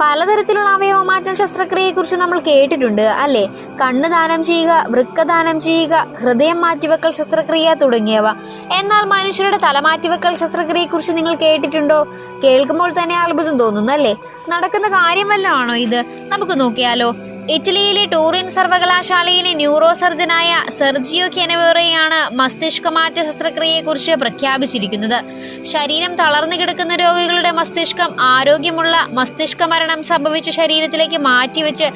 പലതരത്തിലുള്ള അവയവമാറ്റ ശസ്ത്രക്രിയയെക്കുറിച്ച് നമ്മൾ കേട്ടിട്ടുണ്ട് അല്ലേ? കണ്ണ് ദാനം ചെയ്യുക വൃക്ക ദാനം ചെയ്യുക ഹൃദയം മാറ്റിവെക്കൽ ശസ്ത്രക്രിയ തുടങ്ങിയവ. എന്നാൽ മനുഷ്യരുടെ തലമാറ്റിവെക്കൽ ശസ്ത്രക്രിയയെക്കുറിച്ച് നിങ്ങൾ കേട്ടിട്ടുണ്ടോ? കേൾക്കുമ്പോൾ തന്നെ അത്ഭുതം തോന്നുന്നു അല്ലേ? നടക്കുന്ന കാര്യം വല്ലതാണോ ഇത്? നമുക്ക് നോക്കിയാലോ. ഇറ്റലിയിലെ ടൂറിൻ സർവകലാശാലയിലെ ന്യൂറോ സർജനായ സെർജിയോ കെനവേറയാണ് മസ്തിഷ്കമാറ്റ ശസ്ത്രക്രിയയെക്കുറിച്ച് പ്രഖ്യാപിച്ചിരിക്കുന്നത്. ശരീരം തളർന്നു കിടക്കുന്ന രോഗികളുടെ മസ്തിഷ്കം ആരോഗ്യമുള്ള മസ്തിഷ്ക മരണം സംഭവിച്ച ശരീരത്തിലേക്ക് മാറ്റിവെച്ച്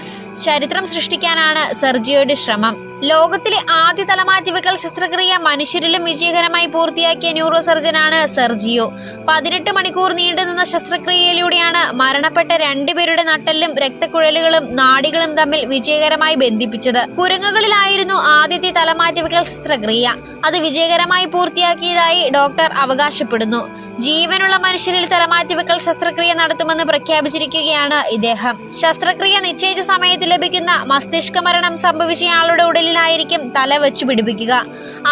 ചരിത്രം സൃഷ്ടിക്കാനാണ് സെർജിയോയുടെ ശ്രമം. ലോകത്തിലെ ആദ്യ തലമാറ്റിവെക്കൽ ശസ്ത്രക്രിയ മനുഷ്യരിലും വിജയകരമായി പൂർത്തിയാക്കിയ ന്യൂറോ സർജനാണ് സെർജിയോ പതിനെട്ട് മണിക്കൂർ നീണ്ടുനിന്ന ശസ്ത്രക്രിയയിലൂടെയാണ് മരണപ്പെട്ട രണ്ടുപേരുടെ നട്ടെല്ലും രക്തക്കുഴലുകളും നാടികളും തമ്മിൽ വിജയകരമായി ബന്ധിപ്പിച്ചത്. കുരങ്ങുകളിലായിരുന്നു ആദ്യത്തെ തലമാറ്റിവെക്കൽ ശസ്ത്രക്രിയ. അത് വിജയകരമായി പൂർത്തിയാക്കിയതായി ഡോക്ടർ അവകാശപ്പെടുന്നു. ജീവനുള്ള മനുഷ്യരിൽ തലമാറ്റിവെക്കൽ ശസ്ത്രക്രിയ നടത്തുമെന്ന് പ്രഖ്യാപിച്ചിരിക്കുകയാണ് ഇദ്ദേഹം. ശസ്ത്രക്രിയ നിശ്ചയിച്ച സമയത്ത് ലഭിക്കുന്ന മസ്തിഷ്ക മരണം സംഭവിച്ചയാളുടെ ഉടലിലായിരിക്കും തല വെച്ചു പിടിപ്പിക്കുക.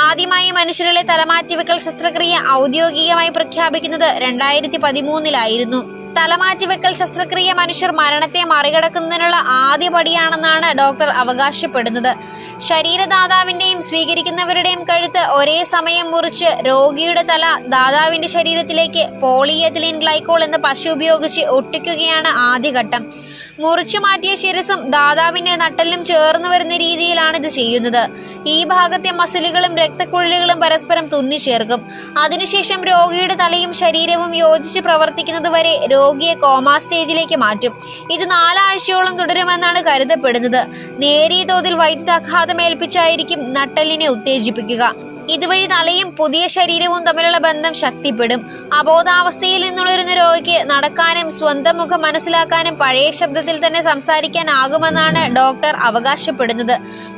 ആദ്യമായി മനുഷ്യരിലെ തലമാറ്റിവെക്കൽ ശസ്ത്രക്രിയ ഔദ്യോഗികമായി പ്രഖ്യാപിക്കുന്നത് രണ്ടായിരത്തി പതിമൂന്നിലായിരുന്നു. തലമാറ്റിവെക്കൽ ശസ്ത്രക്രിയ മനുഷ്യർ മരണത്തെ മറികടക്കുന്നതിനുള്ള ആദ്യ പടിയാണെന്നാണ് ഡോക്ടർ അവകാശപ്പെടുന്നത്. ശരീരദാതാവിന്റെയും സ്വീകരിക്കുന്നവരുടെയും കഴുത്ത് ഒരേ സമയം മുറിച്ച് രോഗിയുടെ തല ദാതാവിന്റെ ശരീരത്തിലേക്ക് പോളിയെഥിലീൻ ഗ്ലൈക്കോൾ എന്ന പശ ഉപയോഗിച്ച് ഒട്ടിക്കുകയാണ് ആദ്യഘട്ടം. മുറിച്ചു മാറ്റിയ ശിരസും ദാതാവിന്റെ നട്ടലിലും ചേർന്നു വരുന്ന രീതിയിലാണ് ഇത് ചെയ്യുന്നത്. ഈ ഭാഗത്തെ മസിലുകളും രക്തക്കുഴലുകളും പരസ്പരം തുന്നിച്ചേർക്കും. അതിനുശേഷം രോഗിയുടെ തലയും ശരീരവും യോജിച്ച് പ്രവർത്തിക്കുന്നതുവരെ രോഗിയെ കോമാ സ്റ്റേജിലേക്ക് മാറ്റും. ഇത് നാലാഴ്ചയോളം തുടരുമെന്നാണ് കരുതപ്പെടുന്നത്. നേരിയ തോതിൽ വൈദ്യുതാഘാതം ഏൽപ്പിച്ചായിരിക്കും നട്ടലിനെ ഉത്തേജിപ്പിക്കുക. ഇതുവഴി തലയും പുതിയ ശരീരവും തമ്മിലുള്ള ബന്ധം ശക്തിപ്പെടും. അബോധാവസ്ഥയിൽ നിന്നുണരുന്ന രോഗിക്ക് നടക്കാനും സ്വന്തം മുഖം മനസ്സിലാക്കാനും പഴയ ശബ്ദത്തിൽ തന്നെ സംസാരിക്കാനാകുമെന്നാണ് ഡോക്ടർ അവകാശപ്പെടുന്നത്.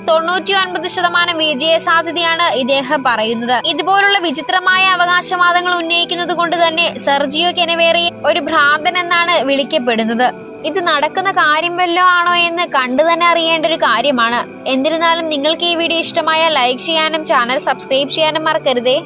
തൊണ്ണൂറ്റി ഒൻപത് ശതമാനം വിജയ സാധ്യതയാണ് ഇദ്ദേഹം പറയുന്നത്. ഇതുപോലുള്ള വിചിത്രമായ അവകാശവാദങ്ങൾ ഉന്നയിക്കുന്നത് കൊണ്ട് തന്നെ സെർജിയോ കെനവേറിയെ ഒരു ഭ്രാന്തൻ എന്നാണ് വിളിക്കപ്പെടുന്നത്. ഇത് നടക്കുന്ന കാര്യം വല്ലോ ആണോ എന്ന് കണ്ടു തന്നെ അറിയേണ്ട ഒരു കാര്യമാണ്. എന്നിരുന്നാലും നിങ്ങൾക്ക് ഈ വീഡിയോ ഇഷ്ടമായ ലൈക്ക് ചെയ്യാനും ചാനൽ സബ്സ്ക്രൈബ് ചെയ്യാനും മറക്കരുതേ.